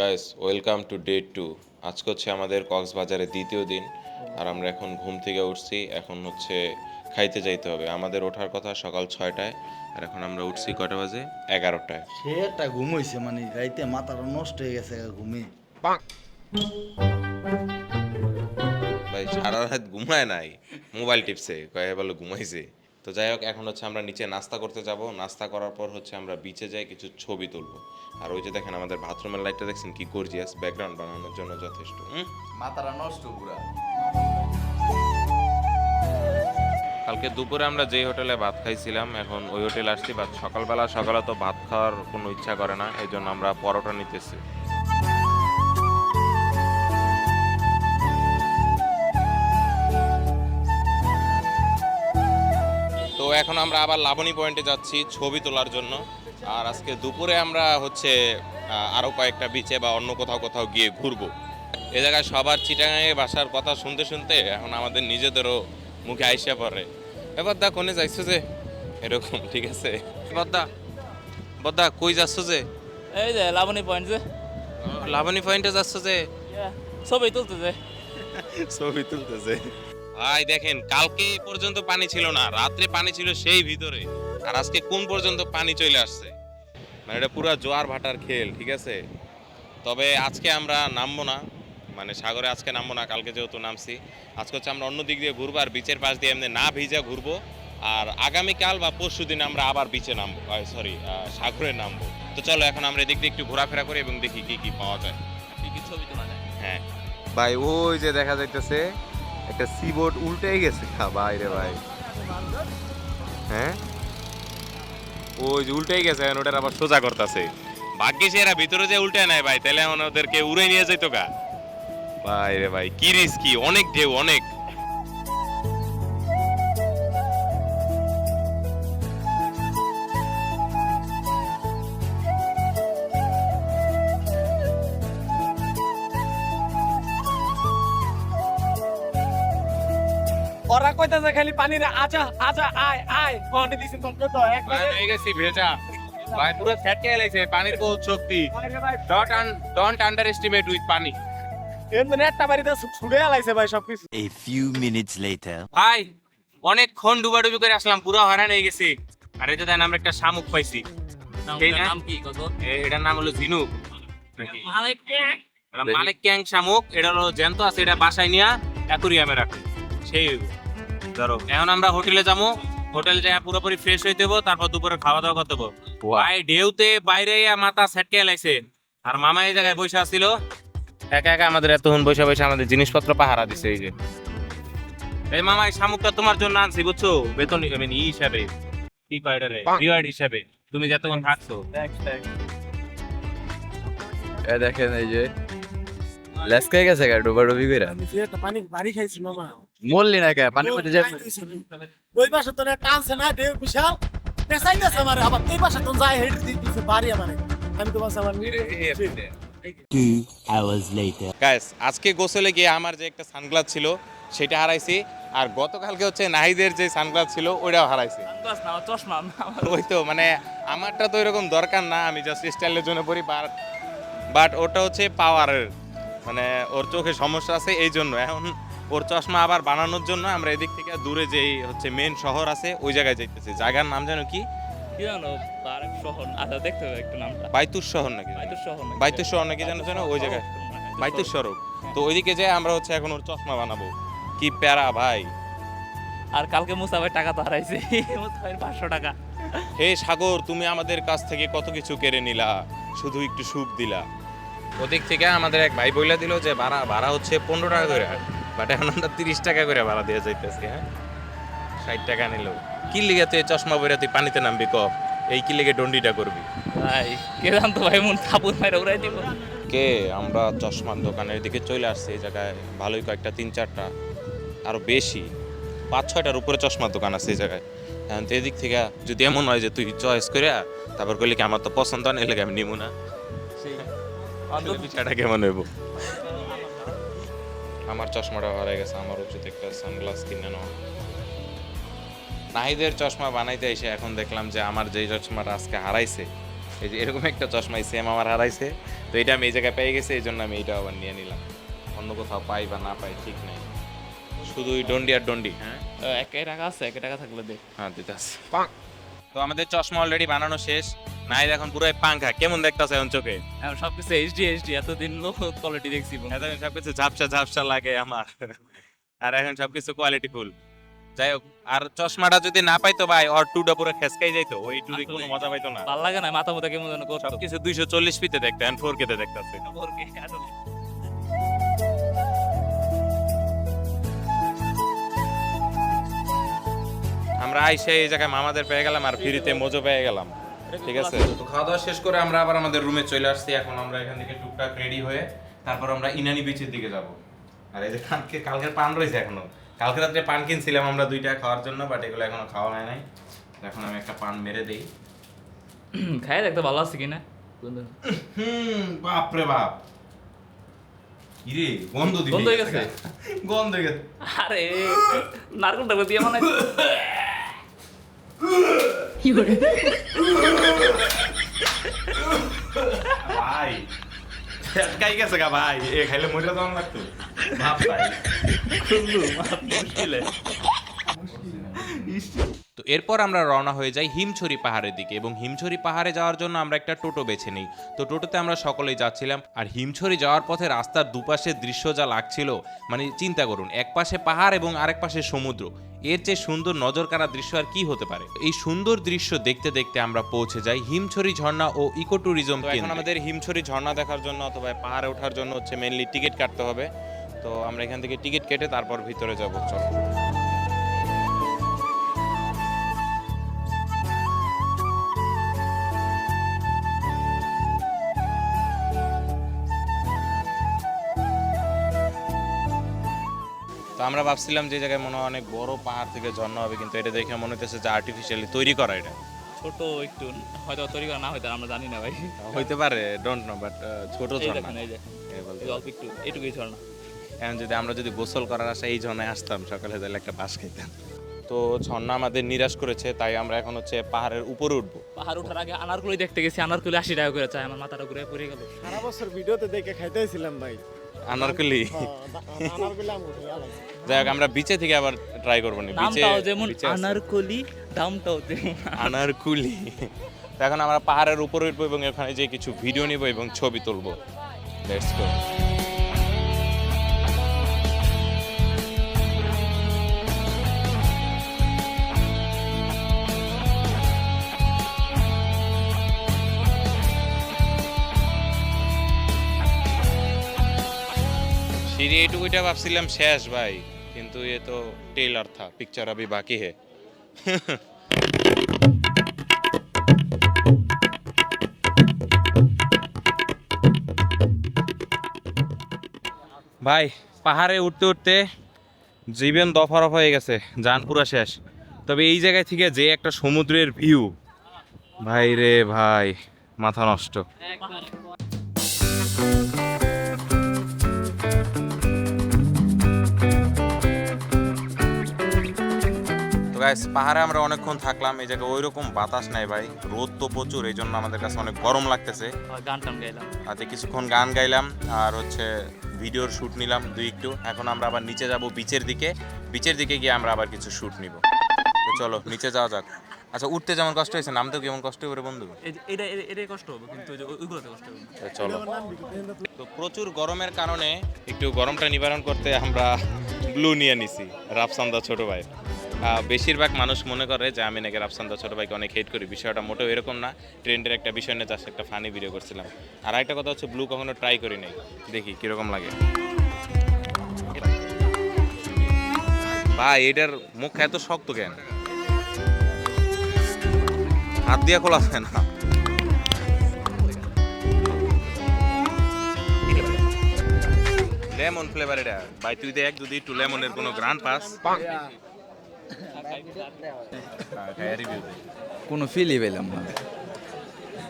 Guys welcome to day two আজকে হচ্ছে আমাদের কক্সবাজারের দ্বিতীয় দিন আর আমরা এখন ঘুম থেকে উঠছি। এখন হচ্ছে খাইতে যাইতে হবে। আমাদের ওঠার কথা সকাল ছয়টায় আর এখন আমরা উঠছি কটা বাজে? এগারোটায়। সে একটা ঘুম হইছে মানে রাইতে মাথাটা নষ্ট হয়ে গেছে ঘুমে। ভাই সারা রাত ঘুমায় নাই। মোবাইল টিপসে কয়ে বলে ঘুমাইছে। তো যাই হোক এখন হচ্ছে আমরা নিচে নাস্তা করতে যাব। নাস্তা করার পর হচ্ছে আমরা বিচে যাই কিছু ছবি তুলবো। আর ওই যে দেখেন আমাদের বাথরুমের লাইটটা দেখছেন কি গর্জিয়াস ব্যাকগ্রাউন্ড বানানোর জন্য যথেষ্ট হুম? মাথাটা নষ্ট পুরা। কালকে দুপুরে আমরা যেই হোটেলে ভাত খাইছিলাম এখন ওই হোটেলে আসছি। বাট সকালবেলা সকালে তো ভাত খাওয়ার কোনো ইচ্ছা করে না এই জন্য আমরা পরোটা নিতেছি। এখন আমরা আবার লাবণী পয়েন্টে যাচ্ছি ছবি তোলার জন্য। আর আজকে দুপুরে আমরা হচ্ছে আহ, আরও কয়েকটা বিচে বা অন্য কোথাও কোথাও গিয়ে ঘুরবো। এ জায়গায় সবার চিটাগাঙে বাসার কথা শুনতে শুনতে এখন আমাদের নিজেদেরও মুখে আইসা পড়ে। এবার দা কোনে যাইছো যে? এরকম ঠিক আছে? বদ্দা বদ্দা কই যাচ্ছ যে? এই যে লাবণী পয়েন্ট যে। লাবণী পয়েন্টে যাচ্ছ যে? ছবি তুলতেছে। ছবি তুলতেছে। ভাই দেখেন কালকে পর্যন্ত পানি ছিল না রাত্রে পানি ছিল সেই ভিতরে। আর আজকে কোন পর্যন্ত পানি চলে আসছে? মানে এটা পুরো জোয়ার ভাটার খেল ঠিক আছে? তবে আজকে আমরা নামবো না মানে সাগরে আজকে নামবো না কালকে যেহেতু নামছি। আজকে হচ্ছে আমরা অন্য দিক দিয়ে ঘুরবো আর বিচের পাশ দিয়ে এমনি না ভিজা ঘুরবো। আর আগামীকাল বা পরশু দিন আমরা আবার বিচে নামবো সরি সাগরে নামবো। তো চলো এখন আমরা এদিক দিয়ে একটু ঘোরাফেরা করি এবং দেখি কি কি পাওয়া যায়। কি কি ছবি তোলা যায় হ্যাঁ। ভাই ওই যে দেখা যাইতেছে একটা সি বোর্ড উল্টে গেছে, খা বাইরে ভাই। হ্যাঁ? ওই যে উল্টেই গেছে, এখন ওটার আবার সোজা করতেছে। ভাগ্যিস এরা ভিতরে যে উল্টে নেয় ভাই, তাহলে ওদেরকে উড়ে নিয়ে যাইতো গা। ভাই রে ভাই, কি রিস্কি অনেক ঢেউ, অনেক। কইতাছে খালি পানিরে আজা আজা আয় আয়। দিছেন তোমরা তো একবারে হয়ে গেছি ভেজা। ভাই পুরো ফ্যাটকে পানির বহুত শক্তি। Dot don't underestimate with পানি। এমন একটা বাড়িতে ছুড়ে আলাইছে ভাই সবকিছু। A few minutes later. ভাই অনেকক্ষণ ডুবাডুবি করে আসলাম পুরো হয়রান হয়ে গেছি। আর এই যে দেখেন আমরা একটা শামুক পাইছি। নাম কি কত? এটার নাম হলো ঝিনুক এটা মালিক ক্যাং শামুক এটা হলো জ্যান্ত আছে এটা বাসায় নিয়া অ্যাকুরিয়ামে রাখে। সেই ধরো এখন আমরা হোটেলে যাব। হোটেল যাই পুরোপুরি ফ্রেশ হইতে দেবো তারপর দুপুরে খাওয়া দাওয়া করতে দেবো ভাই ঢেউতে বাইরে মাথা সেটকে এলাইছে আর মামা এই জায়গায় বসে আসছিল একা একা আমাদের এতক্ষণ বসে বসে আমাদের জিনিসপত্র পাহারা দিছে এই যে। এই মামা এই শামুকটা তোমার জন্য আনছি বুঝছ? বেতন মানে ই হিসাবে। কি কয় এটারে রিওয়ার্ড হিসাবে। তুমি যতক্ষণ থাকছো। এ দেখেন এই যে লেসকে গেছে গা? ডুবা ডুবি করে একটা পানি বাড়ি খাইছি মামা। মরলি না কে? পানি মধ্যে যাবে ওই পাশে তো একটা টানছে না বিশাল। পেছাইতেছে আমার। আবার এই পাশে তো যায় হেড দিতেছে বাড়ি আমার। আমি তো বাস আমার গাইস আজকে গোসলে গিয়ে আমার যে একটা সানগ্লাস ছিল সেটা হারাইছি। আর গতকালকে হচ্ছে নাহিদের যে সানগ্লাস ছিল ওইটাও হারাইছি। চশমা আমার ওই তো মানে আমারটা তো এরকম দরকার না আমি জাস্ট স্টাইলের জন্য পড়ি বাট বাট ওটা হচ্ছে পাওয়ারের মানে ওর চোখে সমস্যা আছে এই জন্য। এখন ওর চশমা আবার বানানোর জন্য আমরা এদিক থেকে দূরে যেই হচ্ছে মেন শহর আছে ওই জায়গায় যাইতেছি। জায়গার নাম জানো কি? কি জানো? আরেক শহর। আচ্ছা দেখতে হবে একটু নামটা। বাইতুর শহর নাকি বাইতুর শহর নাকি? বাইতুর শহর নাকি জানো জানো ওই জায়গায়। বাইতুর। সড়ক তো ওইদিকে যাই আমরা হচ্ছে এখন ওর চশমা বানাবো। কি প্যারা ভাই। আর কালকে মুসাফের টাকা তো হারাইছে। মুসাফের পাঁচশো টাকা। হে সাগর তুমি আমাদের কাছ থেকে কত কিছু কেড়ে নিলা? শুধু একটু সুখ দিলা। ওদিক থেকে আমাদের এক ভাই বইলা দিল যে ভাড়া ভাড়া হচ্ছে পনেরো টাকা করে। বাট এখন আমরা তিরিশ টাকা করে ভাড়া দিয়ে যাইতেছি হ্যাঁ? ষাট টাকা নিল। কি লিগে তুই চশমা বইরা তুই পানিতে নামবি ক? এই কি লিগে ডন্ডিটা করবি? ভাই কে জানতো ভাই মন কাপড় মাইরা উড়াই দিব। কে? আমরা চশমার দোকানের দিকে চলে আসছি এই জায়গায় ভালোই কয়েকটা তিন চারটা আরও বেশি। পাঁচ ছয়টার উপরে চশমার দোকান আছে এই জায়গায়। এখন তো এদিক থেকে যদি এমন হয় যে তুই চয়েস করে তারপর করলে কি আমার তো পছন্দ হয় না আমি নিবো না। বিষয়টা কেমন হইব? আমার চশমাটা হারাই গেছে আমার উচিত একটা সানগ্লাস কিনে নেওয়া। নাহিদের চশমা বানাইতে এসে এখন দেখলাম যে আমার যেই চশমাটা আজকে হারাইছে এই যে এরকম একটা চশমাই সেম আমার হারাইছে তো এটা আমি এই জায়গায় পেয়ে গেছি এই জন্য আমি এইটা আবার নিয়ে নিলাম। অন্য কোথাও পাই বা না পাই ঠিক নাই। শুধু ওই ডন্ডি আর ডন্ডি। হ্যাঁ? এক টাকা আছে এক টাকা থাকলে দে। হ্যাঁ দিতে আছে। তো আমাদের চশমা অলরেডি বানানো শেষ। নাই এখন পুরো পাঙ্খা কেমন দেখতেছে এখন চোখে? এখন সবকিছু এইচডি এইচডি এতদিন লো কোয়ালিটি দেখছি। এতদিন সবকিছু ঝাপসা ঝাপসা লাগে আমার। আর এখন সবকিছু কোয়ালিটি ফুল যাই হোক আর চশমাটা যদি না পাইতো ভাই ওর টুটা পুরো খেসকাই যাইতো। ওই টুরি কোনো মজা পাইতো না। ভালো লাগে না মাথা মতো কেমন যেন করতো। সবকিছু দুইশো চল্লিশ পিতে দেখতে এখন ফোর কেতে দেখতেছে। ওরকে আসলে আমরা আইসে এই জায়গায় মামাদের পেয়ে গেলাম আর ফ্রিতে মজো পেয়ে গেলাম। ঠিক আছে। তো খাওয়া দাওয়া শেষ করে আমরা আবার আমাদের রুমে চলে আসছি। এখন আমরা এখান থেকে টুকটাক রেডি হয়ে তারপর আমরা ইনানি বিচের দিকে যাব। আর এই যে কালকে কালকের পান রয়েছে এখনও। কালকে রাত্রে পান কিনছিলাম আমরা দুইটা খাওয়ার জন্য বাট এগুলো এখনও খাওয়া হয় নাই। এখন আমি একটা পান মেরে দেই। খাই দেখতে ভালো আছে কিনা? হুম বাপ রে বাপ। ইরে গন্ধ দিবি গন্ধ হয়ে গেছে? গন্ধ হয়ে গেছে। আরে নারকেলটা দিয়ে মানে ভাই। কাই গেছে গা ভাই। এ খাইলে মরে যাওয়ার লাগতো। ভাব ভাই। তো এরপর আমরা রওনা হয়ে যাই হিমছড়ি পাহাড়ের দিকে এবং হিমছড়ি পাহাড়ে যাওয়ার জন্য আমরা একটা টোটো বেছে নিই। তো টোটোতে আমরা সকলেই যাচ্ছিলাম আর হিমছড়ি যাওয়ার পথে রাস্তার দুপাশের দৃশ্য যা লাগছিল মানে চিন্তা করুন এক পাশে পাহাড় এবং আরেক পাশে সমুদ্র। এর চেয়ে সুন্দর নজর কাড়া দৃশ্য আর কি হতে পারে? এই সুন্দর দৃশ্য দেখতে দেখতে আমরা পৌঁছে যাই হিমছড়ি ঝর্ণা ও ইকো ট্যুরিজম এখন আমাদের হিমছড়ি ঝর্ণা দেখার জন্য অথবা পাহাড়ে ওঠার জন্য হচ্ছে মেনলি টিকিট কাটতে হবে। তো আমরা এখান থেকে টিকিট কেটে তারপর ভিতরে যাব চলো। আমরা ভাবছিলাম যে জায়গায় মনে হয় অনেক বড় পাহাড় থেকে ঝর্ণা হবে কিন্তু এটা দেখে মনে হচ্ছে যে আর্টিফিশিয়ালি তৈরি করা এটা। ছোট একটু হয়তো তৈরি করা না হয়তো আমরা জানি না ভাই। হইতে পারে ডোন্ট নো বাট ছোট এই ঝর্ণা। দেখেন এই যে এই অল্প একটু এটুকুই ঝর্ণা। এখন যদি আমরা যদি গোসল করার আশা এই ঝর্ণায় আসতাম সকালে তাহলে একটা বাস খাইতাম। তো ঝর্ণা আমাদের নিরাশ করেছে তাই আমরা এখন হচ্ছে পাহাড়ের উপরে উঠবো। পাহাড় ওঠার আগে আনারকুলি দেখতে গেছি আনারকুলি আশি টাকা করে চাই আমার মাথাটা ঘুরে পড়ে গেল। সারা বছর ভিডিওতে দেখে খাইতেছিলাম ভাই। আনারকলি। হ্যাঁ। যাই হোক আমরা বিচে থেকে আবার ট্রাই করব না। বিচে নামটাও যেমন বিচে আছে। আনারকলি দামটাও তেমন। আনারকুলি। তো এখন আমরা পাহাড়ের উপরে উঠবো এবং এখানে যে কিছু ভিডিও নিব এবং ছবি তুলবো। লেটস গো সিঁড়ি এইটুকুটা ভাবছিলাম শেষ ভাই, কিন্তু এ তো টেলার থা পিকচার अभी বাকি হে। ভাই, পাহাড়ে উঠতে উঠতে জীবন দফারফ হয়ে গেছে, যান পুরা শেষ। তবে এই জায়গায় থেকে যে একটা সমুদ্রের ভিউ ভাই রে ভাই, মাথা নষ্ট। গাইস পাহাড়ে আমরা অনেকক্ষণ থাকলাম এই জায়গায় ওইরকম বাতাস নাই ভাই। রোদ তো প্রচুর এই জন্য আমাদের কাছে অনেক গরম লাগতেছে। গান টান গাইলাম। তাতে কিছুক্ষণ গান গাইলাম আর হচ্ছে ভিডিওর শ্যুট নিলাম দুই একটু। এখন আমরা আবার নিচে যাব বিচের দিকে। বিচের দিকে গিয়ে আমরা আবার কিছু শ্যুট নিব। তো চলো নিচে যাওয়া যাক। আচ্ছা উঠতে যেমন কষ্ট হয়েছে নামতেও কেমন কষ্ট হবে বন্ধু? এটা এটা- এটাই কষ্ট হবে কিন্তু ওইগুলোতে কষ্ট হবে। চলো। তো প্রচুর গরমের কারণে একটু গরমটা নিবারণ করতে আমরা ব্লু নিয়ে নিছি রাফসান্দা ছোট ভাই। বেশিরভাগ মানুষ মনে করে যে আমি নাকি রাফসান্দা ছোট ভাইকে অনেক হেট করি। বিষয়টা মোটেও এরকম না। ট্রেন্ডের একটা বিষয় নিয়ে জাস্ট একটা ফানি ভিডিও করছিলাম। আর একটা কথা হচ্ছে ব্লু কখনো ট্রাই করি নাই। দেখি, কীরকম লাগে। ভাই, এটার মুখ এত শক্ত কেন? হাত দিয়া খোলা যায় না। লেমন ফ্লেভার এটা। ভাই, তুই দেখ, যদি একটু লেমনের কোনো গ্রান্ড পাস। কোনো ফিলই পেলাম না।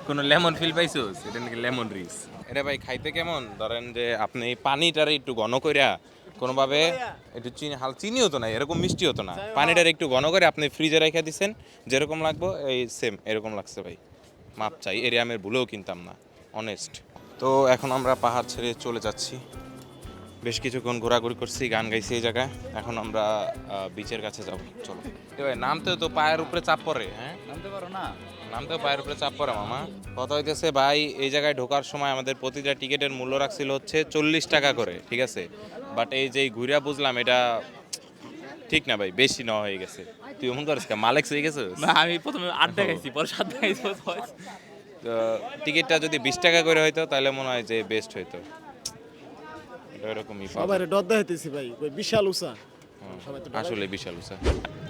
কোনো লেমন ফিল পাইছো? এটা নাকি লেমন রিস এটা ভাই খাইতে কেমন? ধরেন যে আপনি পানিটারে একটু ঘন কইরা কোনোভাবে একটু চিনি হাল চিনি হতো না এরকম মিষ্টি হতো না। পানিটার একটু ঘন করে আপনি ফ্রিজে রেখে দিছেন যেরকম লাগবো এই সেম এরকম লাগছে ভাই। মাপ চাই এরিয়া আমি ভুলেও কিনতাম না অনেস্ট তো এখন আমরা পাহাড় ছেড়ে চলে যাচ্ছি। বেশ কিছুক্ষণ ঘোরাঘুরি করছি গান গাইছি এই জায়গায়। এখন আমরা বিচের কাছে যাব। চলো। এ ভাই নামতেও তো পায়ের উপরে চাপ পড়ে হ্যাঁ? নামতে পারো না। নামতেও পায়ের উপরে চাপ পড়ে মামা। কথা হইতেছে ভাই এই জায়গায় ঢোকার সময় আমাদের প্রতিটা টিকিটের মূল্য রাখছিল হচ্ছে চল্লিশ টাকা করে ঠিক আছে? বাট এই যে ঘুরিয়া বুঝলাম এটা ঠিক না ভাই বেশি নেওয়া হয়ে গেছে। তুই এমন করিস কা? মালেক্স হয়ে গেছে না আমি প্রথমে আড্ডা খাইছি পরে সাত খাইছি টিকিটটা যদি বিশ টাকা করে হইতো তাহলে মনে হয় যে বেস্ট হইতো। এরকমই। সবাই ডর দেখাইতেছি ভাই ওই বিশাল উষা। তো আসলে বিশাল উঁচা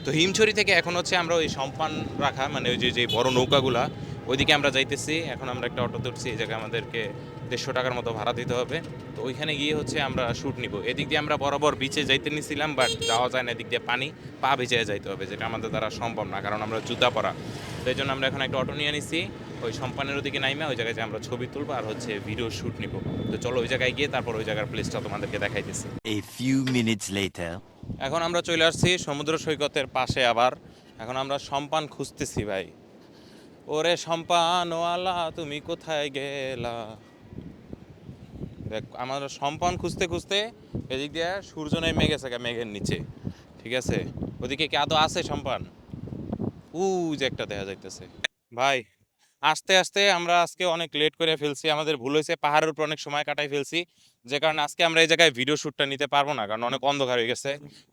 তো হিমছড়ি থেকে এখন হচ্ছে আমরা ওই সম্পান রাখা মানে ওই যে যে বড় নৌকাগুলা ওইদিকে আমরা যাইতেছি। এখন আমরা একটা অটো ধরছি এই জায়গায় আমাদেরকে দেড়শো টাকার মতো ভাড়া দিতে হবে। তো ওইখানে গিয়ে হচ্ছে আমরা শ্যুট নিব। এদিক দিয়ে আমরা বরাবর বিচে যাইতে নিছিলাম বাট যাওয়া যায় না এদিক দিয়ে পানি পা ভিজে যাইতে হবে যেটা আমাদের দ্বারা সম্ভব না কারণ আমরা জুতা পরা। তো এই জন্য আমরা এখন একটা অটো নিয়ে নিছি। ওই সম্পানের ওদিকে নাইমে ওই জায়গায় আমরা ছবি তুলবো আর হচ্ছে ভিডিও শ্যুট নিব। তো চলো ওই জায়গায় গিয়ে তারপর ওই জায়গার প্লেসটা তোমাদেরকে দেখাইতেছি। A few minutes later. এখন আমরা চলে আসছি সমুদ্র সৈকতের পাশে আবার। এখন আমরা সম্পান খুঁজতেছি ভাই। ওরে সম্পানওয়ালা তুমি কোথায় গেলা? দেখ আমরা সম্পান খুঁজতে খুঁজতে এদিক দিয়ে সূর্য নেমে গেছে মেঘের নিচে। ঠিক আছে? ওদিকে কি আদৌ আছে সম্পান? উ যে একটা দেখা যাইতেছে। ভাই আস্তে আস্তে আমরা আজকে অনেক লেট করে ফেলছি। আমাদের ভুল হয়েছে, পাহাড়ের উপর অনেক সময় কাটাই ফেলছি। যে কারণে আজকে আমরা এই জায়গায় ভিডিও শ্যুটটা নিতে পারব না, কারণ অনেক অন্ধকার হয়ে গেছে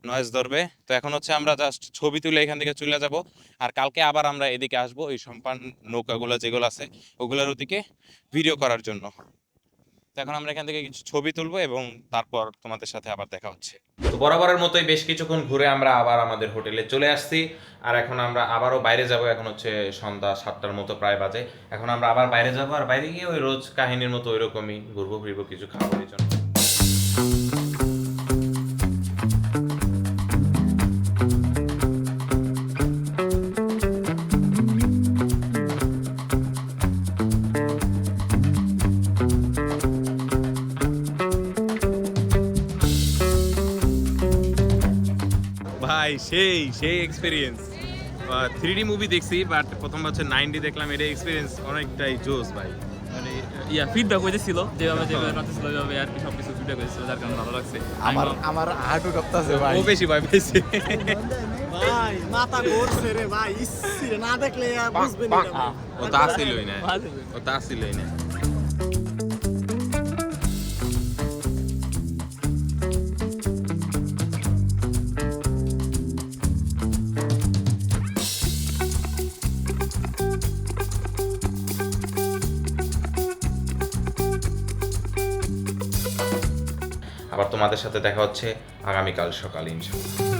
নয়েজ ধরবে। তো এখন হচ্ছে আমরা জাস্ট ছবি তুলে এখান থেকে চলে যাব। আর কালকে আবার আমরা এদিকে আসব, এই সম্পান নৌকাগুলো যেগুলো আছে, ওগুলোর ওদিকে ভিডিও করার জন্য। এখন আমরা এখান থেকে কিছু ছবি তুলবো এবং তারপর তোমাদের সাথে আবার দেখা হচ্ছে। তো বরাবরের মতোই বেশ কিছুক্ষণ ঘুরে আমরা আবার আমাদের হোটেলে চলে আসছি। আর এখন আমরা আবারও বাইরে যাব। এখন হচ্ছে সন্ধ্যা সাতটার মতো, প্রায় বাজে। এখন আমরা আবার বাইরে যাব। আর বাইরে গিয়ে ওই রোজ কাহিনীর মতো ওইরকমই ঘুরবো, ফিরবো, কিছু খাব, এই জন্য। ভাই সেই সেই এক্সপিরিয়েন্স থ্রি ডি মুভি দেখছি বাট প্রথম হচ্ছে নাইন ডি দেখলাম এটা এক্সপিরিয়েন্স অনেকটাই জোস ভাই। মানে ইয়া ফিডব্যাক হয়েছিল যেভাবে যেভাবে নাচছিল যেভাবে আর কি সব কিছু ফিডব্যাক হয়েছিল যার কারণে ভালো লাগছে। আমার আমার হাঁটু কাঁপতাছে ভাই। ও বেশি। ভাই মাথা ঘুরছে রে ভাই ইসি না দেখলে আর বুঝবে না ও তা আসিলই না ও তা না তোমাদের সাথে দেখা হচ্ছে আগামীকাল সকাল ইনশাল্লাহ